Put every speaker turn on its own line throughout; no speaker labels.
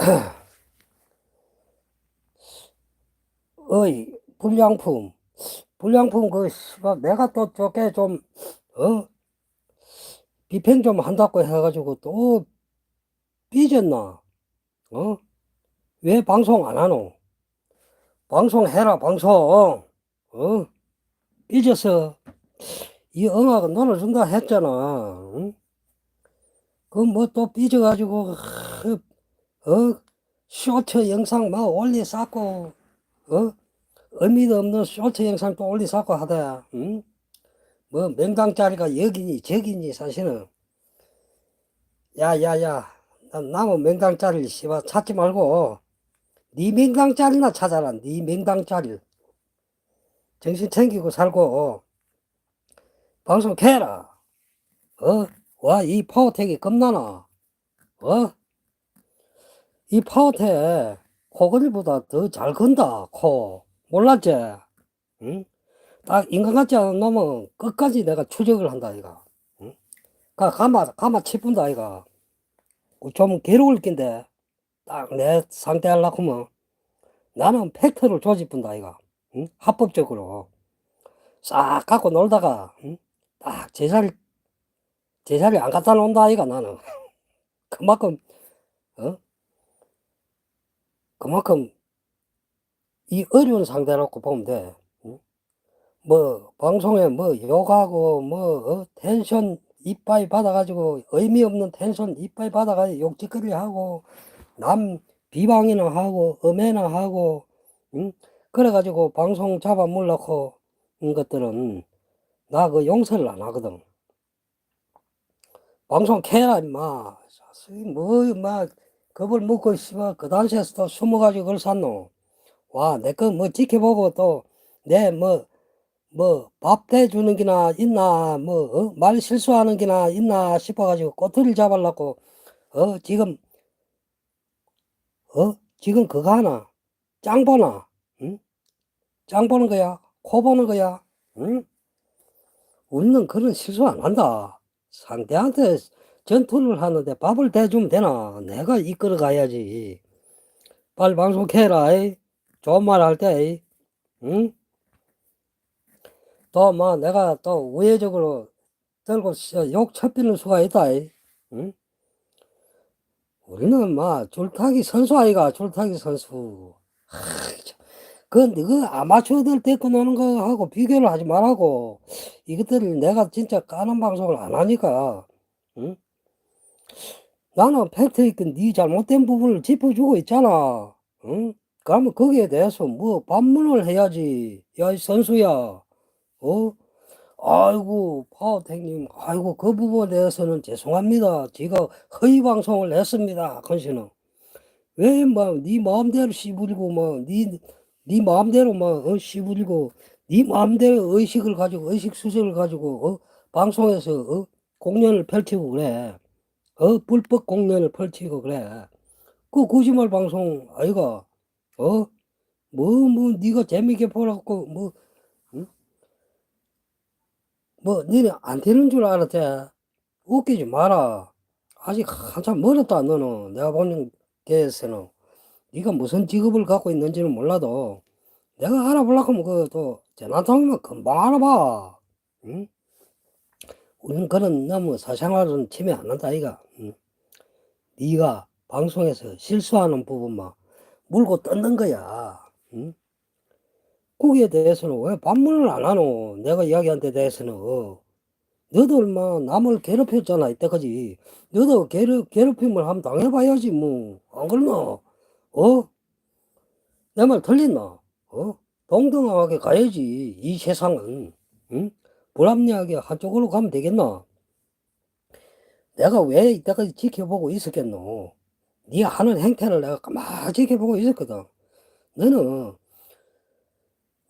어이, 불량품. 불량품, 그, 씨발, 내가 또 저게 좀, 어? 비평 좀 한다고 해가지고 또 삐졌나? 어? 왜 방송 안 하노? 방송해라, 방송. 어? 삐져서 이 응아가 논을 준다 했잖아. 응? 그뭐 또 삐져가지고, 어? 쇼트 영상 막 올리 쌓고, 어? 의미도 없는 쇼트 영상 또 올리 쌓고 하다, 응? 뭐, 명당짜리가 여기니, 저기니, 사실은. 야, 야, 야. 난 남은 명당짜리, 씨발, 찾지 말고, 네 명당짜리나 찾아라, 네 명당짜리. 정신 챙기고 살고, 방송 캐라. 어? 와, 이 파워텍이 겁나나? 어? 이 파워텍, 코골이보다 더 잘 건다, 코. 몰랐지? 응? 딱 인간 같지 않은 놈은 끝까지 내가 추적을 한다, 이가. 응? 가, 가마, 가마 치푼다, 이가. 좀 괴로울 낀데, 딱 내 상대 하려고 하면, 나는 팩트를 조집분다, 이가. 응? 합법적으로. 싹 갖고 놀다가, 응? 딱 제자리, 제자리 안 갖다 놓는다, 이가, 나는. 그만큼, 어? 그만큼, 이 어려운 상대라고 보면 돼. 응? 뭐, 방송에 뭐, 욕하고, 뭐, 어? 텐션 이빠이 받아가지고, 의미 없는 텐션 이빠이 받아가지고, 욕짓거리 하고, 남 비방이나 하고, 음해나 하고, 응? 그래가지고, 방송 잡아 물라고, 인 것들은, 나 그 용서를 안 하거든. 방송 캐라, 임마. 뭐, 막, 겁을 먹고, 씨발, 그 당시에서 또 숨어가지고 그걸 샀노. 와, 내 거 뭐 지켜보고 또, 내 뭐, 뭐, 밥 대주는 기나 있나, 뭐, 어? 말 실수하는 기나 있나 싶어가지고 꼬투리를 잡으려고, 어, 지금, 어? 지금 그거 하나, 짱 보나, 응? 짱 보는 거야? 코 보는 거야? 응? 우리는 그런 실수 안 한다. 상대한테 전투를 하는데 밥을 대주면 되나? 내가 이끌어 가야지. 빨리 방송해라, 이. 좋은 말 할 때, 이. 응? 또, 뭐, 내가 또 우회적으로 들고 시- 욕 쳐피는 수가 있다, 이. 응? 우리는 막 줄타기 선수 아이가, 줄타기 선수. 하, 참. 그, 그 아마추어들 데리고 노는 거하고 비교를 하지 말라고. 이것들을 내가 진짜 까는 방송을 안 하니까, 응? 나는 팩트 있게 네 잘못된 부분을 짚어주고 있잖아. 응? 그러면 거기에 대해서 뭐 반문을 해야지. 야, 이 선수야. 어? 아이고, 파워텍님, 아이고, 그 부분에 대해서는 죄송합니다. 제가 허위 방송을 했습니다. 건시는. 왜, 막, 네 마음대로 씨부리고, 막, 네, 네 마음대로 막, 어, 씨부리고, 네 마음대로 의식을 가지고, 의식 수준을 가지고, 어, 방송에서, 어, 공연을 펼치고 그래. 어, 불법 공연을 펼치고 그래. 그 거짓말 방송, 아이가, 어? 뭐, 뭐, 네가 재밌게 보라고, 뭐, 응? 뭐, 니네 안 되는 줄 알았지? 웃기지 마라. 아직 한참 멀었다, 너는. 내가 보는 게에서는. 네가 무슨 직업을 갖고 있는지는 몰라도, 내가 알아보려고 하면 그, 또, 재난통이면 금방 알아봐. 응? 우리는 그런 너무 사생활은 침해 안 한다, 이가. 응? 네가 방송에서 실수하는 부분만 물고 뜯는 거야. 응? 거기에 대해서는 왜 반문을 안 하노? 내가 이야기한 데 대해서는. 너도 얼마 남을 괴롭혔잖아, 이때까지. 너도 괴롭, 괴롭힘을 한번 당해봐야지, 뭐. 안 그러나? 어? 내말 틀렸나? 어? 동등하게 가야지, 이 세상은. 응? 불합리하게 한쪽으로 가면 되겠나? 내가 왜 이때까지 지켜보고 있었겠노? 네 하는 행태를 내가 가만히 지켜보고 있었거든. 너는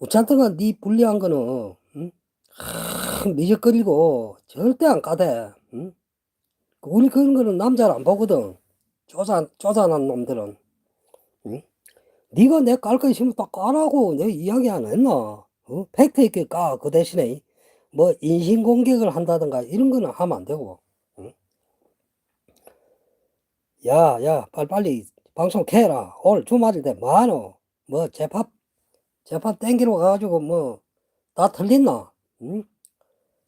우찬등한 네 불리한 거는 응? 하, 미적거리고 절대 안 까대. 응? 우리 그런 거는 남자를 안 보거든. 쪼잔 쪼잔한 놈들은. 응? 네가 내 깔 거 있으면 딱 까라고 내 이야기 안 했나? 어? 팩트 있게 까. 그 대신에 뭐 인신공격을 한다든가 이런 거는 하면 안 되고. 응? 야, 야, 빨리빨리 방송 캐라. 오늘 주말인데 뭐하노? 뭐 재밥 재밥 땡기러 가가지고 뭐 다 틀렸나? 응?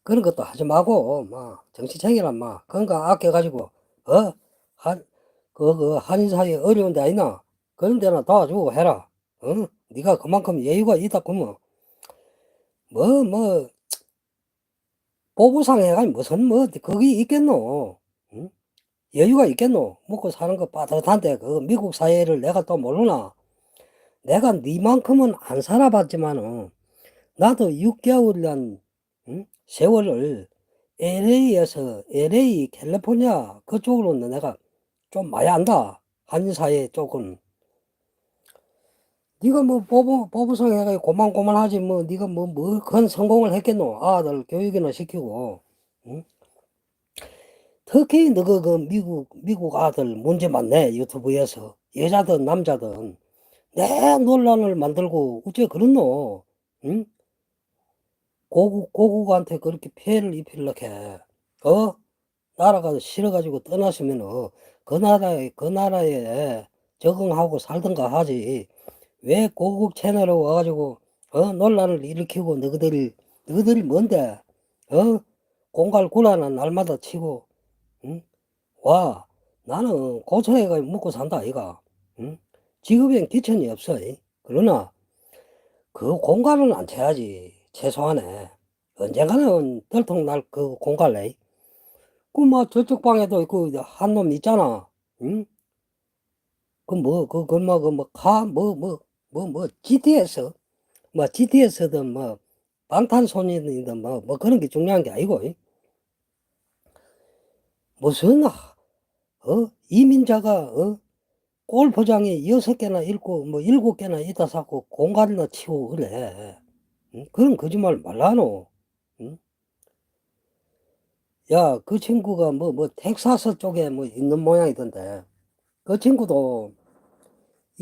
그런 것도 하지 말고 막 정치챙이란 막 그런 거 아껴가지고 어 한 그, 그 한인 사이에 어려운 데 아니나 그런 데나 도와주고 해라. 응? 네가 그만큼 여유가 있다 그러면 뭐뭐 보부상 해가지고 무슨 뭐 거기 있겠노? 응? 여유가 있겠노? 먹고 사는 거 빠듯한데 그 미국 사회를 내가 또 모르나? 내가 니만큼은 안 살아봤지만은 나도 6개월이란 응? 세월을 LA에서 LA 캘리포니아 그쪽으로는 내가 좀 많이 안다. 한인 사회 쪽은. 네가 뭐 보부 보부상 해가지고 고만고만하지 뭐 네가 뭐뭐큰 성공을 했겠노? 아들 교육이나 시키고. 응? 특히 너그 그 미국 미국 아들 문제 많네 유튜브에서 여자든 남자든 내 논란을 만들고 어째 그렇노? 응? 고국 고국한테 그렇게 피해를 입히려고 해. 어? 나라가 싫어가지고 떠났으면은 그 나라에 그 나라에 적응하고 살든가 하지. 왜 고국 채널에 와가지고 어 논란을 일으키고 너희들이 너희들이 뭔데? 어? 공갈 구라는 날마다 치고 응? 와 나는 고쳐에 가 먹고 산다 아이가 응? 직업엔 기천이 없어 이. 그러나 그 공갈은 안 쳐야지 최소한에 언젠가는 들통 날 그 공갈래 그뭐 저쪽 방에도 있고 한놈 있잖아 응? 그뭐그 그뭐가뭐 뭐 뭐 뭐 GTS 뭐 GTS든 뭐 방탄소년이든 뭐 뭐 그런 게 중요한 게 아니고 이. 무슨 아, 어 이민자가 어 골프장에 여섯 개나 있고 뭐 일곱 개나 있다 사고 공간이나 치고 그래 응? 그런 거짓말 말라노 응? 야 그 친구가 뭐 뭐 텍사스 쪽에 뭐 있는 모양이던데 그 친구도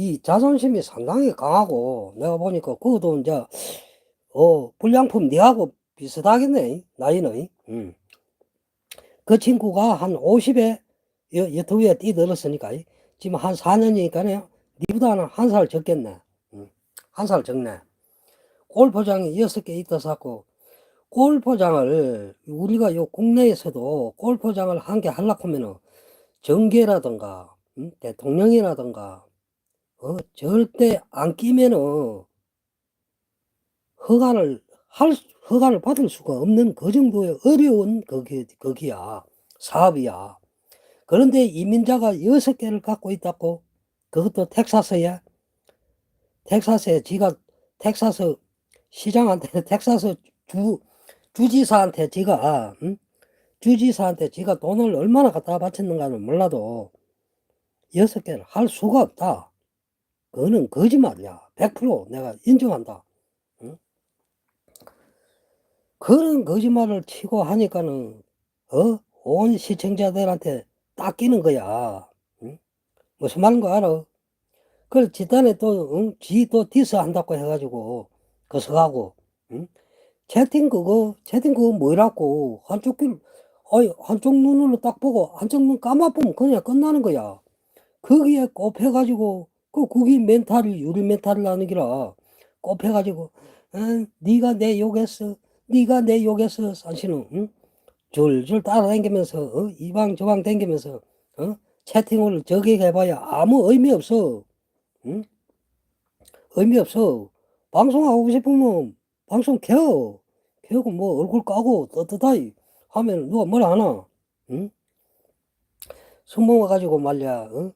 이 자존심이 상당히 강하고 내가 보니까 그것도 이제 어 불량품 니하고 비슷하겠네 나이는 응. 그 친구가 한 50에 유튜브에 뛰들었으니까 지금 한 4년이니까요 니보다는 한 살 적겠네 응. 한살 적네 골프장이 6개 있다 사고 골프장을 우리가 요 국내에서도 골프장을 한 개 하려고 하면은 정계라든가 응? 대통령이라든가 어, 절대 안 끼면은 허가를 할 수- 허가를 받을 수가 없는 그 정도의 어려운 거기 거기야 사업이야. 그런데 이민자가 여섯 개를 갖고 있다고 그것도 텍사스에 텍사스에 지가 텍사스 시장한테 텍사스 주 주지사한테 지가 응? 주지사한테 지가 돈을 얼마나 갖다 바쳤는가는 몰라도 여섯 개를 할 수가 없다. 그거는 거짓말이야. 100% 내가 인정한다. 응? 그런 거짓말을 치고 하니까는 어? 온 시청자들한테 닦이는 거야. 응? 무슨 말인 거 알아? 그걸 지단에 또, 응? 지또 디스 한다고 해가지고, 거서가고, 응? 채팅 그거, 채팅 그거 뭐라고, 한쪽 귀, 어이, 한쪽 눈으로 딱 보고, 한쪽 눈 감아보면 그냥 끝나는 거야. 거기에 꼽혀가지고, 그, 그게 멘탈이, 유리 멘탈을 하는 기라, 꼽혀가지고, 응? 네가 내 욕했어. 네가 내 욕했어. 산신은, 응? 줄줄 따라다니면서, 어? 이방 저방 다니면서, 어? 채팅을 저기 해봐야 아무 의미 없어. 응? 의미 없어. 방송하고 싶으면 방송 켜. 켜고 뭐 얼굴 까고 떳떳하이 하면 누가 뭐라 하나. 응? 숨어 와가지고 말이야. 어?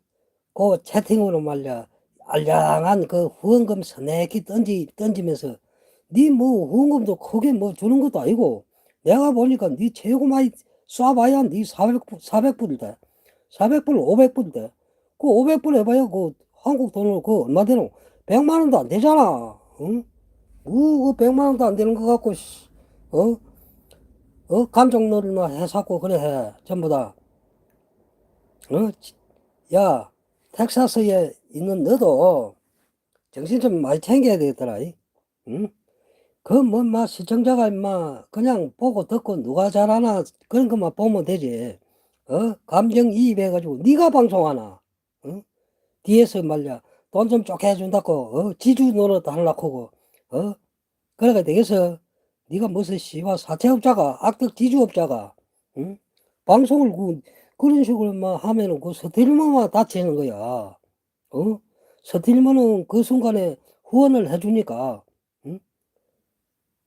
그 채팅으로 말이야. 알량한 그 후원금 서내기 던지, 던지면서 니뭐 후원금도 크게 뭐 주는 것도 아니고 내가 보니까 니 최고 많이 쏴봐야 니 400불, 400불 돼. 400불, 500불 돼. 그 500불 해봐야 그 한국 돈으로 그 얼마 되노? 100만 원도 안 되잖아. 응? 뭐, 그 100만 원도 안 되는 거 갖고, 씨, 어? 어? 감정놀이나 해사고 그래 해. 전부 다. 어? 지- 야, 텍사스에 있는 너도 정신 좀 많이 챙겨야 되겠더라. 이. 응? 그, 뭐, 막, 시청자가, 임마, 그냥 보고 듣고 누가 잘하나, 그런 것만 보면 되지. 어? 감정 이입해가지고, 네가 방송하나. 어? 뒤에서 말이야 돈 좀 쪼개 해준다고 어? 지주 노릇 하려고 어? 그래가 되겠어 네가 무슨 씨와 사채업자가 악덕 지주업자가 응? 방송을 그, 그런 식으로 막 하면은 그 서틸만만 다치는 거야 어? 서틸만은 그 순간에 후원을 해주니까 응?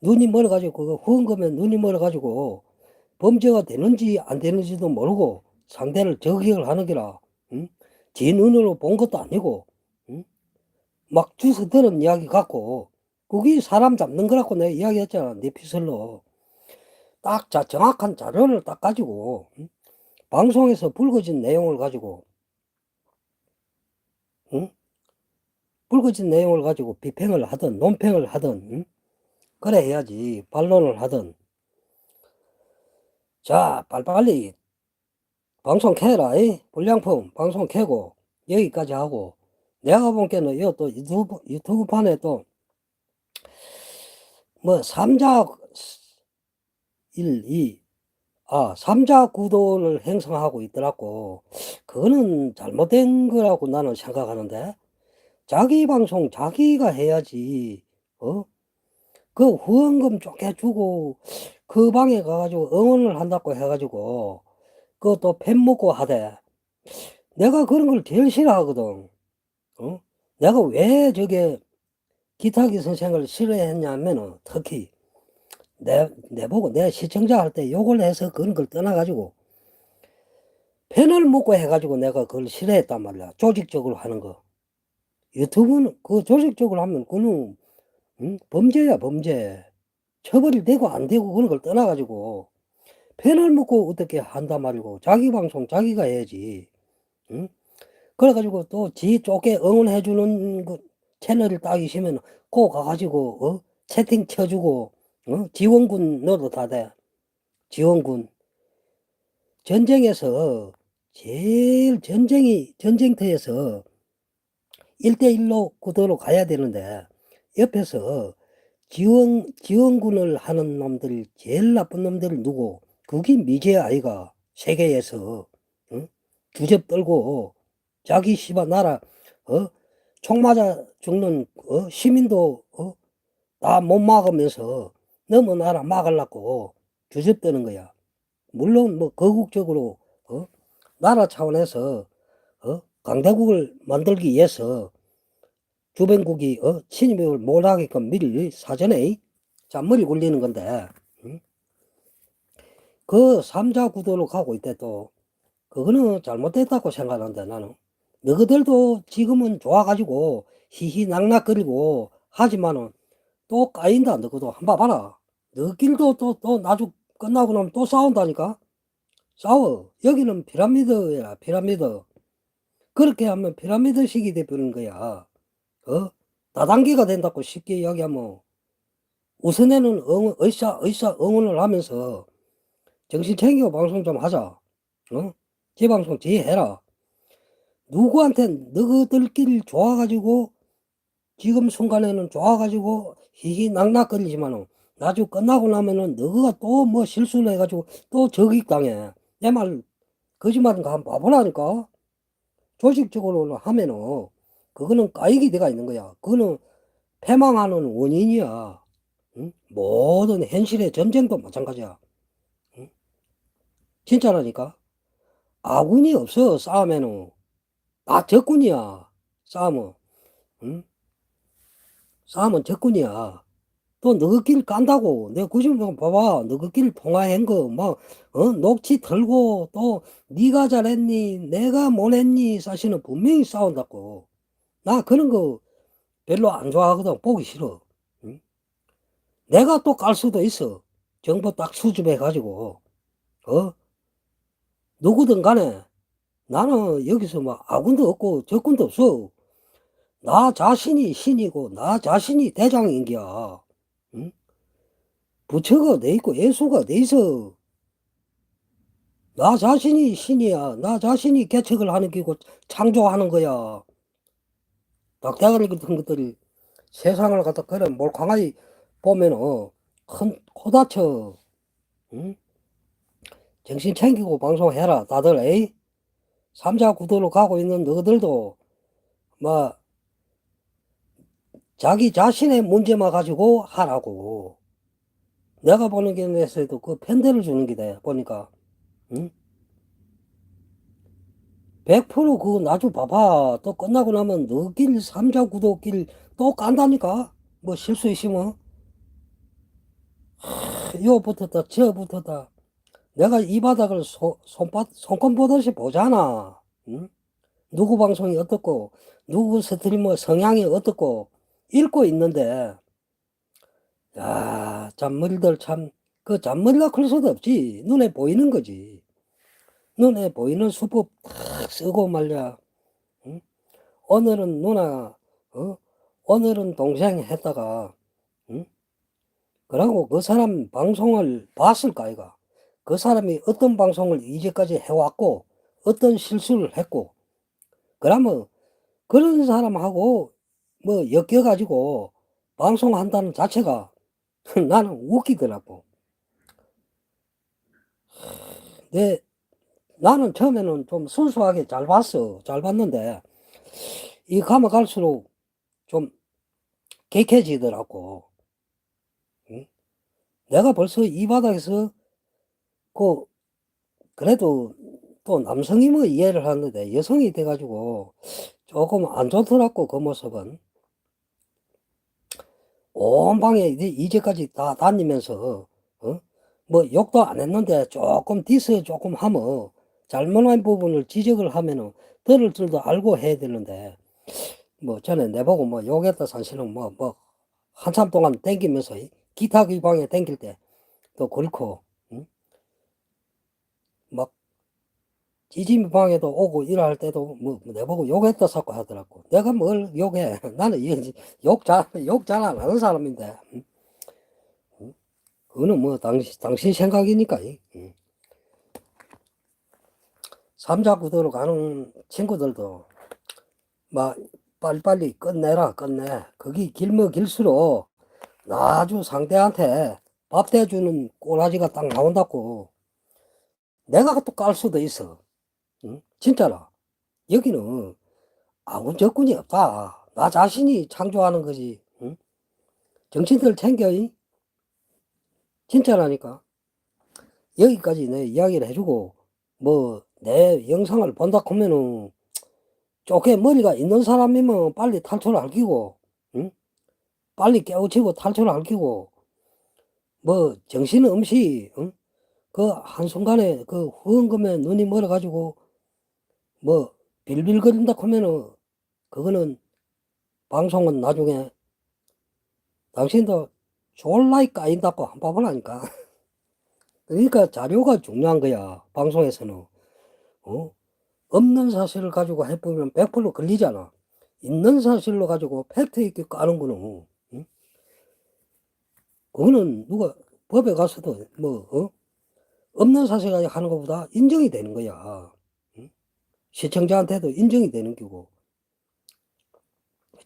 눈이 멀어가지고 그거 후원금에 눈이 멀어가지고 범죄가 되는지 안 되는지도 모르고 상대를 저격을 하는 게라 응? 제 눈으로 본 것도 아니고 응? 막 주워 들은 이야기 갖고 그게 사람 잡는 거라고 내가 이야기했잖아 내 피설로 딱 자, 정확한 자료를 딱 가지고 응? 방송에서 불거진 내용을 가지고 응? 불거진 내용을 가지고 비평을 하든 논평을 하든 응? 그래 해야지 반론을 하든 자 빨리빨리 방송 켜라 이 불량품 방송 켜고 여기까지 하고 내가 본게는 이거 또 유튜브 유튜브 판에 또 뭐 삼자 1, 2, 아, 삼자 구도를 형성하고 있더라고. 그거는 잘못된 거라고 나는 생각하는데, 자기 방송 자기가 해야지, 어? 그 후원금 쪼개 주고, 그 방에 가가지고 응원을 한다고 해가지고, 그것도 팬 먹고 하대. 내가 그런 걸 제일 싫어하거든. 어? 내가 왜 저게 기타기 선생을 싫어했냐면은, 특히, 내, 내보고 내 시청자 할 때 욕을 해서 그런 걸 떠나가지고 펜을 먹고 해가지고 내가 그걸 싫어했단 말이야. 조직적으로 하는 거. 유튜브는 그 조직적으로 하면 그는 응? 범죄야 범죄. 처벌이 되고 안 되고 그런 걸 떠나가지고 펜을 먹고 어떻게 한단 말이고 자기 방송 자기가 해야지. 응? 그래가지고 또지 쪽에 응원해주는 그 채널을 딱 있으면 꼭 가가지고 어? 채팅 쳐주고 어? 지원군 넣어도 다 돼. 지원군. 전쟁에서 제일 전쟁이 전쟁터에서 1대1로 구도로 가야 되는데 옆에서 지원 지원군을 하는 놈들 제일 나쁜 놈들 누구? 그게 미제 아이가 세계에서 응? 주접 떨고 자기 씨바 나라 어? 총 맞아 죽는 어? 시민도 어? 다 못 막으면서 너무 나라 막으려고 주접드는 거야. 물론 뭐 거국적으로 어? 나라 차원에서 어? 강대국을 만들기 위해서 주변국이 어? 침입을 못하게끔 미리 사전에 잔머리 굴리는 건데 응? 그 삼자 구도로 가고 있대 또 그거는 잘못됐다고 생각하는데 나는 너희들도 지금은 좋아가지고 히히 낙낙거리고 하지만은 또 까인다 너희도 한번 봐라 너길도 또 또 나중 끝나고 나면 또 싸운다니까? 싸워. 여기는 피라미드야 피라미드. 그렇게 하면 피라미드식이 돼버리는 거야. 어? 다단계가 된다고 쉽게 이야기하면. 우선에는 응, 의사 의사 응원을 하면서 정신 챙기고 방송 좀 하자. 어? 제 방송 제 해라. 누구한테 너희들끼리 좋아가지고 지금 순간에는 좋아가지고 희희낙낙거리지만은 나중 끝나고 나면은 너가 또 뭐 실수를 해가지고 또 적익당해. 내 말 거짓말인가 한번 봐보라니까. 조직적으로 하면은 그거는 까이기 돼가 있는 거야. 그거는 패망하는 원인이야. 응? 모든 현실의 전쟁도 마찬가지야. 응? 진짜라니까. 아군이 없어 싸우면은 다 적군이야. 싸움은. 응? 싸움은 적군이야. 또 너희끼리 깐다고. 내가 그 지금 봐봐. 너희끼리 통화한 거, 막, 어, 녹취 들고, 또, 네가 잘했니? 내가 못했니? 사실은 분명히 싸운다고. 나 그런 거 별로 안 좋아하거든. 보기 싫어. 응? 내가 또 깔 수도 있어. 정보 딱 수집해 가지고. 어? 누구든 간에 나는 여기서 막 아군도 없고 적군도 없어. 나 자신이 신이고 나 자신이 대장인 기야. 응? 부처가 돼 있고 예수가 돼 있어. 나 자신이 신이야. 나 자신이 개척을 하는 기고 창조하는 거야. 닭대가리 같은 것들이 세상을 갖다 그래 몰캉하게 보면 어, 큰코 다쳐. 응? 정신 챙기고 방송해라. 다들 에이. 삼자 구도로 가고 있는 너희들도 뭐, 자기 자신의 문제만 가지고 하라고. 내가 보는 게에서도 그 편대를 주는 게다, 보니까. 응? 100% 그거 나중 봐봐. 또 끝나고 나면 너길 삼자 구도길 또 깐다니까. 뭐 실수 있으면. 하, 요 붙었다, 저 붙었다. 내가 이 바닥을 소, 손바, 손금 보듯이 보잖아. 응? 누구 방송이 어떻고, 누구 스트리머 성향이 어떻고, 읽고 있는데, 야, 잔머리들 참, 그 잔머리가 클 수도 없지. 눈에 보이는 거지. 눈에 보이는 수법 탁 쓰고 말이야. 응? 오늘은 누나, 어? 오늘은 동생 했다가, 응? 그러고 그 사람 방송을 봤을까, 아이가? 그 사람이 어떤 방송을 이제까지 해왔고, 어떤 실수를 했고, 그러면 그런 사람하고 뭐 엮여가지고 방송한다는 자체가 나는 웃기더라고. 내, 나는 처음에는 좀 순수하게 잘 봤어. 잘 봤는데, 이 가면 갈수록 좀 객해지더라고. 응? 내가 벌써 이 바닥에서 그, 그래도 또 남성이 뭐 이해를 하는데 여성이 돼가지고 조금 안 좋더라고, 그 모습은. 온 방에 이제 이제까지 다 다니면서, 어? 뭐 욕도 안 했는데 조금 디스 조금 하면 잘못한 부분을 지적을 하면은 들을 줄도 알고 해야 되는데, 뭐 전에 내보고 뭐 욕했다 사실은 뭐, 뭐, 한참 동안 땡기면서 기타 기방에 땡길 때 또 그렇고, 응? 막 지짐 방에도 오고 일할 때도 뭐 내보고 욕했다 사고 하더라고. 내가 뭘 욕해? 나는 욕잘욕 잘 안 하는 사람인데. 응? 응? 그거는 뭐 당신 당신 생각이니까. 응. 삼자 구도로 가는 친구들도 막 빨리빨리 끝내라 끝내. 거기 길면 길수록 아주 상대한테 밥 대주는 꼬라지가 딱 나온다고. 내가 또 깔 수도 있어. 응? 진짜라. 여기는 아무 적군이 없다. 나 자신이 창조하는 거지. 응? 정신들 챙겨. 이? 진짜라니까. 여기까지 내 이야기를 해주고 뭐 내 영상을 본다 하면은 쪼개 머리가 있는 사람이면 빨리 탈출을 할기고 응? 빨리 깨우치고 탈출을 할기고 뭐 정신 없이 응? 그 한순간에 그 후원금에 눈이 멀어가지고 뭐 빌빌거린다 하면은 그거는 방송은 나중에 당신도 졸라이 까인다고 한번 하니까 그러니까 자료가 중요한 거야 방송에서는 어? 없는 사실을 가지고 해보면 100% 걸리잖아 있는 사실로 가지고 팩트 있게 까는 거는 응? 그거는 누가 법에 가서도 뭐 어? 없는 사실 가지고 하는 것보다 인정이 되는 거야 응? 시청자한테도 인정이 되는 거고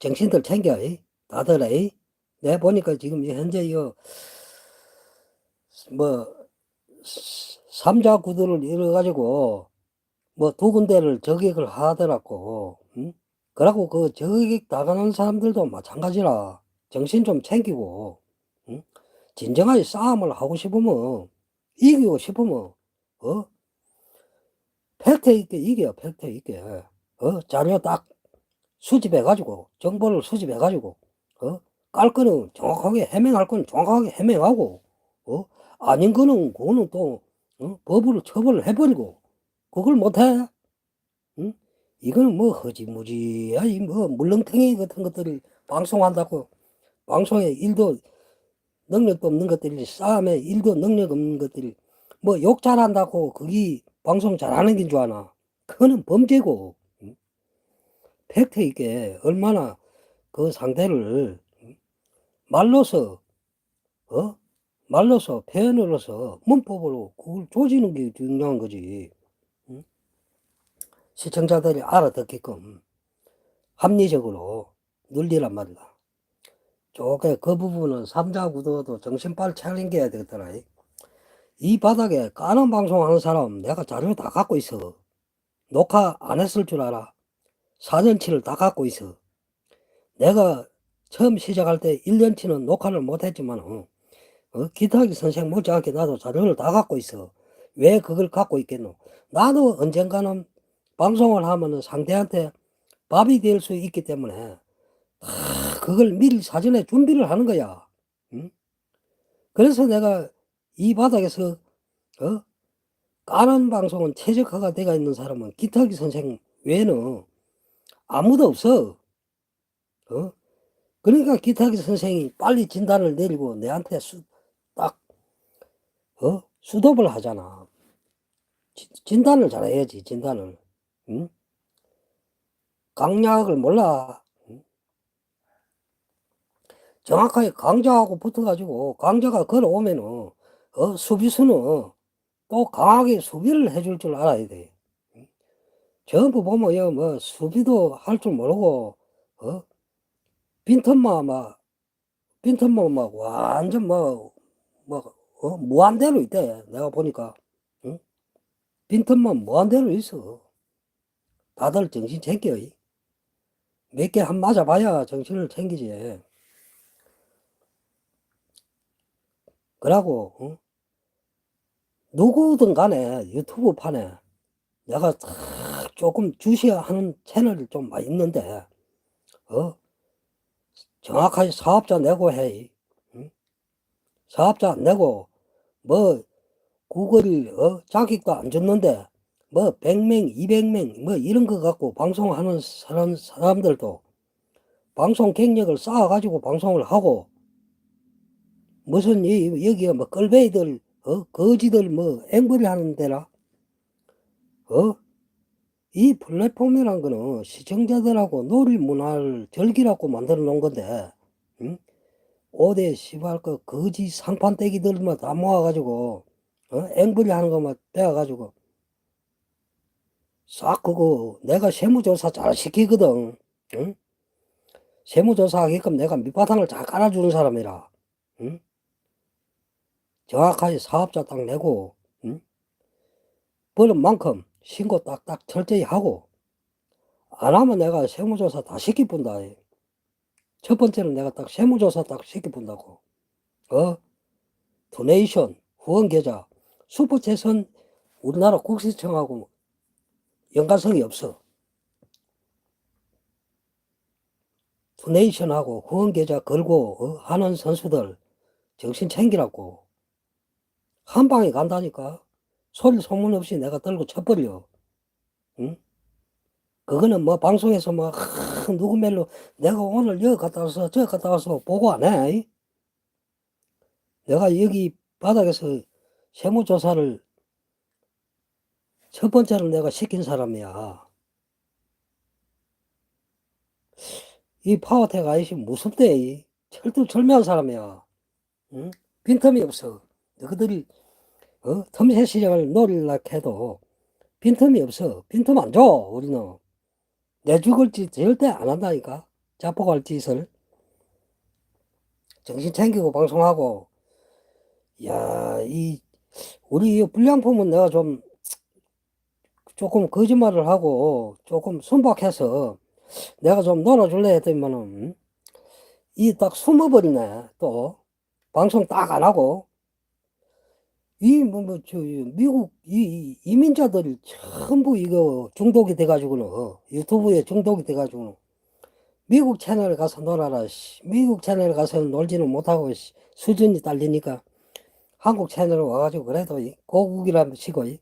정신들 챙겨 이? 다들 이? 내가 보니까 지금 현재 이뭐 삼자 구도를 이뤄 가지고 뭐 두 군데를 저격을 하더라고. 응? 그러고 그 저격 나가는 사람들도 마찬가지라 정신 좀 챙기고 응? 진정하게 싸움을 하고 싶으면 이기고 싶으면 어 팩트 있게 이겨 팩트 있게 어 자료 딱 수집해 가지고 정보를 수집해 가지고 어 깔 거는 정확하게 해명할 건 정확하게 해명하고 어 아닌 거는 그거는 또 어? 법으로 처벌을 해버리고 그걸 못해? 응? 이거는 뭐 허지무지야 이뭐 물렁탱이 같은 것들을 방송한다고 방송에 일도 능력도 없는 것들이 싸움에 일도 능력 없는 것들이 뭐 욕 잘한다고 그게 방송 잘하는 긴 줄 아나 그거는 범죄고 응? 팩트 있게 얼마나 그 상대를 응? 말로서 어 말로서 표현으로서 문법으로 그걸 조지는 게 중요한 거지. 응? 시청자들이 알아듣게끔 합리적으로 늘리란 말이다. 쪼개 그 부분은 삼자 구도도 정신발 차린게야 되겠더라. 이 바닥에 까는 방송 하는 사람 내가 자료 다 갖고 있어. 녹화 안 했을 줄 알아. 4년치를 다 갖고 있어. 내가 처음 시작할 때 1년치는 녹화를 못했지만, 어, 어, 기타기 선생 못지않게 나도 자료를 다 갖고 있어. 왜 그걸 갖고 있겠노? 나도 언젠가는 방송을 하면은 상대한테 밥이 될 수 있기 때문에, 다 그걸 미리 사전에 준비를 하는 거야. 응? 그래서 내가 이 바닥에서, 어, 까는 방송은 최적화가 되어 있는 사람은 기타기 선생 외에는 아무도 없어. 어? 그러니까 기타기 선생이 빨리 진단을 내리고 내한테 수, 딱, 어? 수독을 하잖아. 지- 진단을 잘해야지, 진단을. 응? 강약을 몰라. 응? 정확하게 강자하고 붙어가지고 강자가 걸어오면은, 어, 수비수는 또 강하게 수비를 해줄 줄 알아야 돼. 응? 전부 보면, 여, 뭐, 수비도 할 줄 모르고, 어? 빈틈만 막, 빈틈만 막 완전 뭐, 뭐, 어? 무한대로 있대. 내가 보니까. 응? 빈틈만 무한대로 있어. 다들 정신 챙겨. 몇 개 한 맞아봐야 정신을 챙기지. 그러고, 어? 누구든 간에 유튜브 판에 내가 탁 조금 주시하는 채널이 좀 있는데, 어? 정확하게 사업자 내고 해. 응? 사업자 안 내고, 뭐, 구글, 어, 자격도 안 줬는데, 뭐, 100명, 200명, 뭐, 이런 거 갖고 방송하는 사람, 사람들도 방송 경력을 쌓아가지고 방송을 하고, 무슨, 이, 여기가 뭐, 끌베이들, 어, 거지들 뭐, 앵벌이 하는 데라, 어? 이 플랫폼이란 거는 시청자들하고 놀이 문화를 즐기라고 만들어 놓은 건데, 응? 5대 시발 그 거지 상판떼기들만 다 모아가지고, 어? 앵벌이 하는 것만 빼가지고, 싹 그거 내가 세무조사 잘 시키거든, 응? 세무조사 하게끔 내가 밑바탕을 잘 깔아주는 사람이라, 응? 정확하게 사업자 딱 내고, 응? 버는 만큼 신고 딱딱 철저히 하고, 안 하면 내가 세무조사 다 시켜본다. 첫 번째는 내가 딱 세무조사 딱 시켜본다고. 어? 도네이션, 후원 계좌, 슈퍼챗은 우리나라 국세청하고 연관성이 없어. 도네이션하고 후원 계좌 걸고 어? 하는 선수들 정신 챙기라고. 한 방에 간다니까. 소리 소문 없이 내가 들고 쳐버려. 응? 그거는 뭐 방송에서 뭐 하, 누구 멜로 내가 오늘 여기 갔다 와서 저 갔다 와서 보고 안 해. 내가 여기 바닥에서 세무조사를 첫 번째로 내가 시킨 사람이야. 이 파워텍 아저씨 무섭대. 이. 철두철미한 사람이야. 응? 빈틈이 없어. 너희들이 어? 틈새 시장을 노리려 해도 빈틈이 없어. 빈틈 안 줘, 우리는. 내 죽을 짓 절대 안 한다니까. 자폭할 짓을. 정신 챙기고 방송하고. 야, 이, 우리 이 불량품은 내가 좀, 조금 거짓말을 하고, 조금 순박해서, 내가 좀 놀아줄래 했더니만은, 이 딱 숨어버리네, 또. 방송 딱 안 하고. 이, 뭐, 뭐, 저, 미국, 이, 이 이민자들이 전부 이거 중독이 돼가지고는, 어, 유튜브에 중독이 돼가지고는, 미국 채널에 가서 놀아라, 씨. 미국 채널에 가서 놀지는 못하고, 씨. 수준이 딸리니까, 한국 채널에 와가지고, 그래도, 이 고국이라면 치고, 이,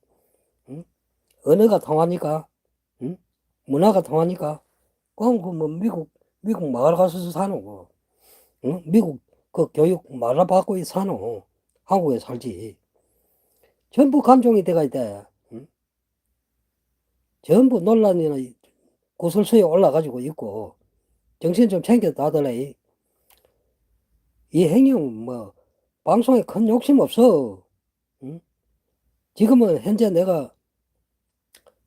응? 언어가 통하니까, 응? 문화가 통하니까, 그럼, 그, 뭐, 미국, 미국 마을 가서 사노, 뭐. 응? 미국, 그 교육 말아 받고 사노. 한국에 살지. 전부 감정이 돼가 있대. 응? 전부 논란이나 구설수에 올라가지고 있고, 정신 좀 챙겨 다들래. 이 행위 뭐, 방송에 큰 욕심 없어. 응? 지금은 현재 내가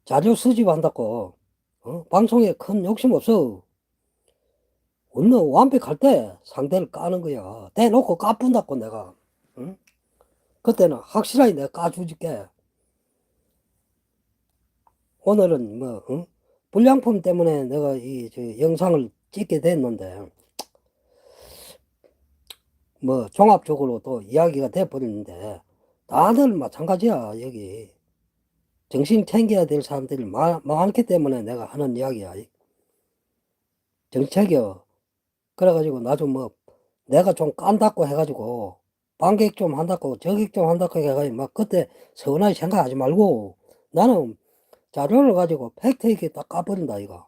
자료 수집한다고, 어? 방송에 큰 욕심 없어. 우리는 완벽할 때 상대를 까는 거야. 대놓고 까뿐다고 내가. 응? 그때는 확실하게 내가 까줄게. 오늘은 뭐, 응? 불량품 때문에 내가 이, 저 영상을 찍게 됐는데, 뭐, 종합적으로 또 이야기가 돼버렸는데, 다들 마찬가지야, 여기. 정신 챙겨야 될 사람들이 많, 많기 때문에 내가 하는 이야기야. 정책이요. 그래가지고, 나 좀 뭐, 내가 좀 깐다고 해가지고, 반격 좀 한다고, 저격 좀 한다고 해가지고, 막 그때 서운하게 생각하지 말고, 나는 자료를 가지고 팩트 있게 딱 까버린다, 이거.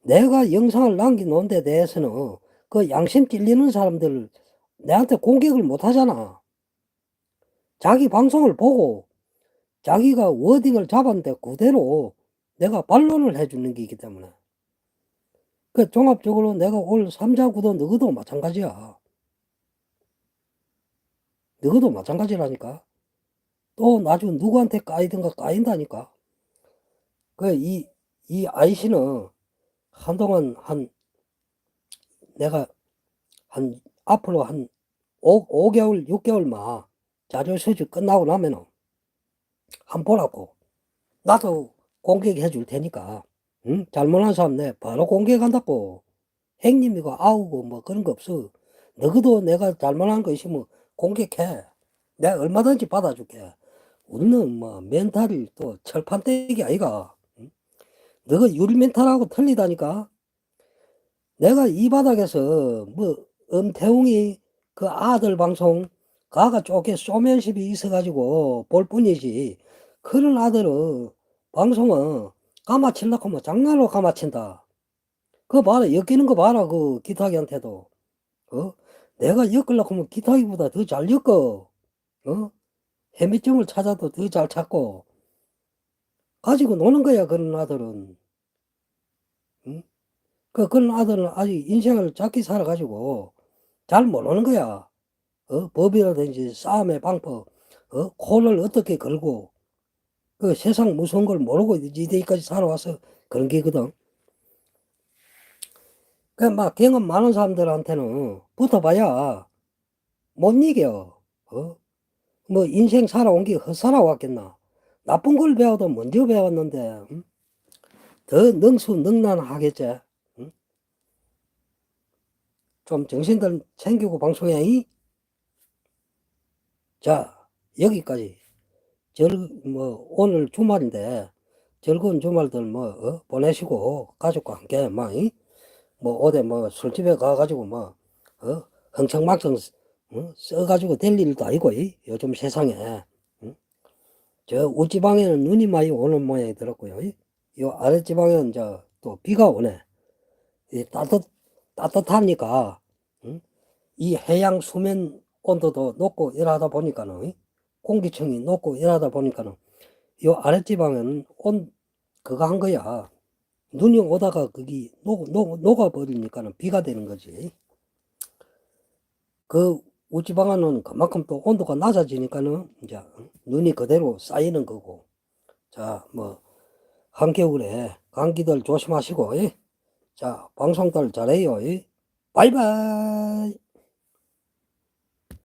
내가 영상을 남겨놓은 데 대해서는 그 양심 찔리는 사람들 내한테 공격을 못 하잖아. 자기 방송을 보고 자기가 워딩을 잡았는데 그대로 내가 반론을 해주는 게이기 때문에. 그 종합적으로 내가 올 3자 구도 너희도 마찬가지야. 너희도 마찬가지라니까. 또 나중에 누구한테 까이든가 까인다니까. 그, 이, 이 아이씨는 한동안 한, 내가 한, 앞으로 한 5, 5개월, 6개월만 자료 수집 끝나고 나면은 한 보라고. 나도 공격해 줄 테니까. 응? 잘못한 사람 내 바로 공격한다고. 행님이고 아우고 뭐 그런 거 없어. 너희도 내가 잘못한 거 있으면 공격해. 내가 얼마든지 받아줄게. 우리는 뭐 멘탈이 또 철판떼기 아이가. 응? 너가 유리 멘탈하고 틀리다니까. 내가 이 바닥에서 뭐 엄태웅이 그 아들 방송 가가 쪼개 소면십이 있어가지고 볼 뿐이지. 그런 아들은 방송은 까마칠라고 뭐 장난으로 까마친다. 그거 봐라 엮이는 거 봐라 그 기타기한테도. 어? 내가 엮으려고 하면 기타기보다 더 잘 엮어. 어? 해미점을 찾아도 더 잘 찾고. 가지고 노는 거야 그런 아들은. 응? 그 그런 아들은 아직 인생을 작게 살아가지고 잘 모르는 거야. 어? 법이라든지 싸움의 방법, 어? 코를 어떻게 걸고, 그 세상 무서운 걸 모르고 이때까지 살아와서 그런 게거든. 그막 경험 많은 사람들한테는 붙어봐야 못 이겨. 어? 뭐 인생 살아온 게 헛살아왔겠나. 나쁜 걸 배워도 먼저 배웠는데, 응? 더 능수능란하겠지. 응? 좀 정신들 챙기고 방송해. 이? 자, 여기까지. 절, 뭐, 오늘 주말인데, 즐거운 주말들 뭐, 어? 보내시고, 가족과 함께, 막, 이? 뭐, 어디 뭐, 술집에 가가지고, 뭐, 어? 흥청망청, 어? 써가지고 될 일도 아니고, 이? 요즘 세상에. 응? 저, 우지방에는 눈이 많이 오는 모양이 들었고요. 이? 요 아랫지방에는 저, 또 비가 오네. 이 따뜻, 따뜻하니까, 응? 이 해양 수면 온도도 높고 이러다 보니까는 공기층이 높고 이러다 보니까는 요 아랫지방은 온 그거 한 거야 눈이 오다가 거기 녹, 녹, 녹아버리니까는 비가 되는 거지. 그 우지방은 그만큼 또 온도가 낮아지니까는 이제 눈이 그대로 쌓이는 거고. 자 뭐 한겨울에 감기들 조심하시고 자 방송들 잘해요 바이바이